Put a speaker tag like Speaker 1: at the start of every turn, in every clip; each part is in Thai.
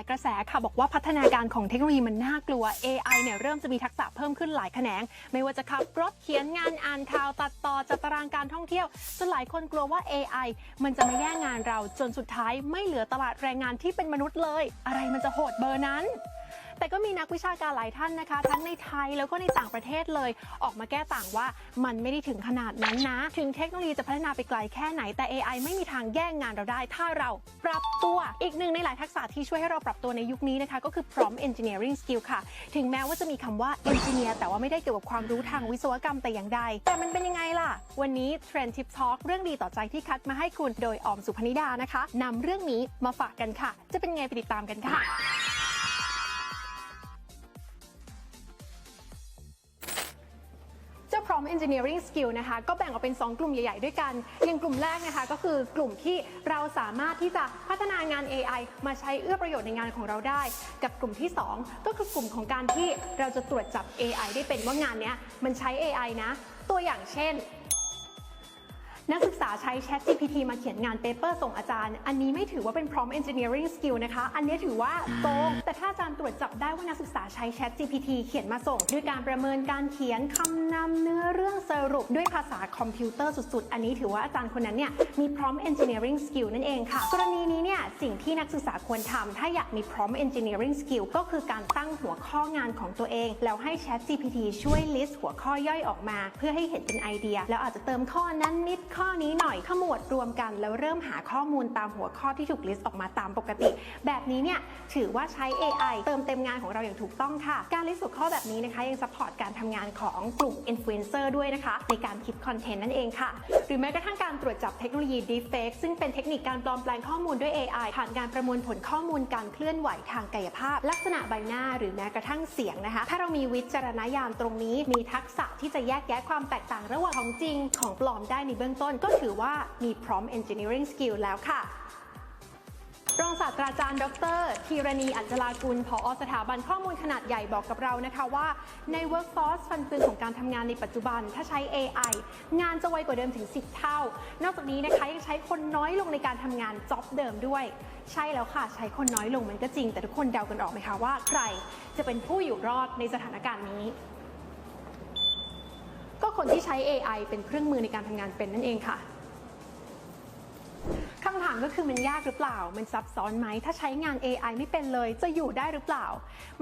Speaker 1: ายกระแสค่ะบอกว่าพัฒนาการของเทคโนโลยีมันน่ากลัว AI เนี่ยเริ่มจะมีทักษะเพิ่มขึ้นหลายแขนง ไม่ว่าจะขับรถเขียนงานอ่านข่าวตัดต่อจัดตารางการท่องเที่ยวจนหลายคนกลัวว่า AI มันจะมาแย่งงานเราจนสุดท้ายไม่เหลือตลาดแรงงานที่เป็นมนุษย์เลย อะไรมันจะโหดเบอร์นั้น แต่ก็มีนักวิชาการหลายท่านนะคะ ทั้งในไทยแล้วก็ในต่างประเทศเลย ออกมาแก้ต่างว่ามันไม่ได้ถึงขนาดนั้นนะ ถึงเทคโนโลยีจะพัฒนาไปไกลแค่ไหนแต่ AI ไม่มีทางแย่งงานเราได้ ถ้าเราปรับตัวอีกหนึ่งในหลายทักษะที่ช่วยให้เราปรับตัวในยุคนี้นะคะ ก็คือ prompt engineering skill ค่ะ ถึงแม้ว่าจะมีคำว่า engineer แต่ว่าไม่ได้เกี่ยวกับความรู้ทางวิศวกรรมแต่อย่างใด แต่มันเป็นยังไงล่ะ วันนี้ Trend Tip Talk เรื่องดีต่อใจที่คัดมาให้คุณโดยออมสุพนิดานะคะนำเรื่องนี้มาฝากกันค่ะ จะเป็นไงไปติดตามกันค่ะ prompt engineering skill นะคะ ก็แบ่งออกเป็น 2 กลุ่มใหญ่ ๆ ด้วยกัน อย่างกลุ่มแรกนะคะก็คือกลุ่มที่เราสามารถที่จะพัฒนางาน AI มาใช้เอื้อประโยชน์ในงานของเราได้ กับกลุ่มที่ 2 ก็คือกลุ่มของการที่เราจะตรวจจับ AI ได้เป็นว่างานเนี้ยมันใช้ AI นะ ตัวอย่างเช่น นักศึกษาใช้ Chat GPT มาเขียนงานเปเปอร์ส่งอาจารย์ อันนี้ไม่ถือว่าเป็น prompt engineering skill นะคะ อันนี้ถือว่าโกงแต่ถ้าอาจารย์ตรวจจับได้ว่านักศึกษาใช้ Chat GPT เขียนมาส่ง ด้วยการประเมินการเขียนคำนำเนื้อเรื่องสรุปด้วยภาษาคอมพิวเตอร์สุดๆ อันนี้ถือว่าอาจารย์คนนั้นเนี่ยมี prompt engineering skill นั่นเองค่ะ กรณีนี้เนี่ยสิ่งที่นักศึกษาควรทำถ้าอยากมี prompt engineering skill ก็คือการตั้งหัวข้องานของตัวเอง แล้วให้ Chat GPT ช่วย list หัวข้อย่อยออกมา เพื่อให้เห็นเป็นไอเดีย แล้วอาจจะเติมข้อนั้นนิดข้อข้อนี้หน่อยขมวดรวมกัน แล้วเริ่มหาข้อมูลตามหัวข้อที่ถูก list ออกมาตามปกติ แบบนี้เนี่ยถือว่าใช้ AI เติมเต็มงานของเราอย่างถูกต้องค่ะ การ list หัวข้อแบบนี้นะคะ ยัง support การทำงานของกลุ่ม influencer ด้วยนะคะ ในการคิดคอนเทนต์นั่นเองค่ะ หรือแม้กระทั่งการตรวจจับเทคโนโลยี deepfake ซึ่งเป็นเทคนิคการปลอมแปลงข้อมูลด้วย AI ผ่านการประมวลผลข้อมูลการเคลื่อนไหวทางกายภาพ ลักษณะใบหน้าหรือแม้กระทั่งเสียงนะคะ ถ้าเรามีวิจารณญาณตรงนี้ มีทักษะที่จะแยกแยะความแตกต่างระหว่างของจริงของปลอมได้ในเบื้องต้นก็ถือว่ามี prompt engineering skill แล้วค่ะรองศาสตราจารย์ ดรธีรณี อัจฉรากุลผอสถาบันข้อมูลขนาดใหญ่บอกกับเรานะคะว่า ใน workforce ฟันเฟืองของการทำงานในปัจจุบัน ถ้าใช้ AI งานจะไวกว่าเดิมถึง 10 เท่า นอกจากนี้นะคะยังใช้คนน้อยลงในการทำงานจ็อบเดิมด้วย ใช่แล้วค่ะ ใช้คนน้อยลงมันก็จริง แต่ทุกคนเดากันออกไหมคะว่า ใครจะเป็นผู้อยู่รอดในสถานการณ์นี้ ก็คนที่ใช้ AI เป็นเครื่องมือในการทำงานเป็นนั่นเองค่ะคำถามก็คือมันยากหรือเปล่า มันซับซ้อนไหม ถ้าใช้งาน AI ไม่เป็นเลย จะอยู่ได้หรือเปล่า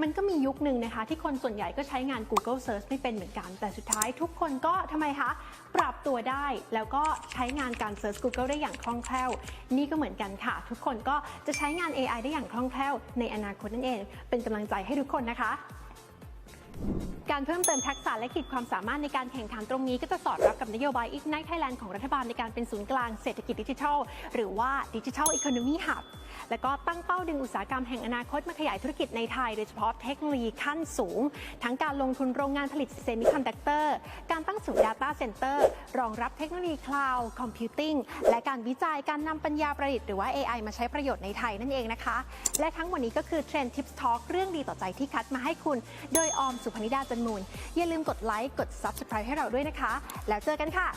Speaker 1: มันก็มียุคหนึ่งนะคะ ที่คนส่วนใหญ่ก็ใช้งาน Google Search ไม่เป็นเหมือนกัน แต่สุดท้ายทุกคนก็ทำไมคะ ปรับตัวได้ แล้วก็ใช้งานการ Search Google ได้อย่างคล่องแคล่ว นี่ก็เหมือนกันค่ะ ทุกคนก็จะใช้งาน AI ได้อย่างคล่องแคล่วในอนาคตนั่นเอง เป็นกำลังใจให้ทุกคนนะคะ การเพิ่มเติมทักษะและขีดความสามารถในการแข่งขันตรงนี้ก็จะสอดรับกับนโยบาย Ignite Thailand ของรัฐบาลในการเป็นศูนย์กลางเศรษฐกิจดิจิทัล หรือว่า Digital Economy Hub และก็ตั้งเป้าดึงอุตสาหกรรมแห่งอนาคตมาขยายธุรกิจในไทย โดยเฉพาะเทคโนโลยีขั้นสูง ทั้งการลงทุนโรงงานผลิตเซมิคอนดักเตอร์ การตั้งศูนย์ Data Center รองรับเทคโนโลยี Cloud Computing และการวิจัยการนำปัญญาประดิษฐ์หรือว่า AI มาใช้ประโยชน์ในไทยนั่นเองนะคะ และทั้งหมดนี้ก็คือ Trend Tips Talk เรื่องดีต่อใจที่คัดมาให้คุณ โดยออมสุพนิดาจันมูล อย่าลืมกดไลค์ กด Subscribe ให้เราด้วยนะคะ แล้วเจอกันค่ะ